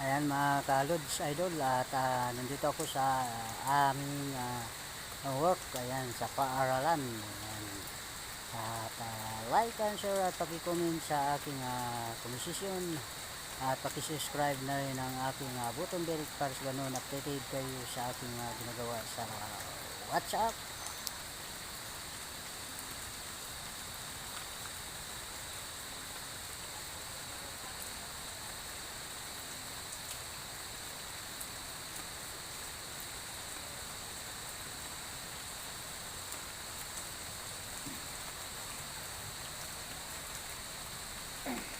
mga ka-Lods Idol at ah, nandito ako sa ah, aming ah, work ayan sa paaralan. Ayan. at ah, like and share at paki-comment sa aking uh, komisisyon at paki-subscribe na rin ang aking uh, button bell para sa ganun updated kayo sa aking ah, ginagawa sa WhatsApp Thanks.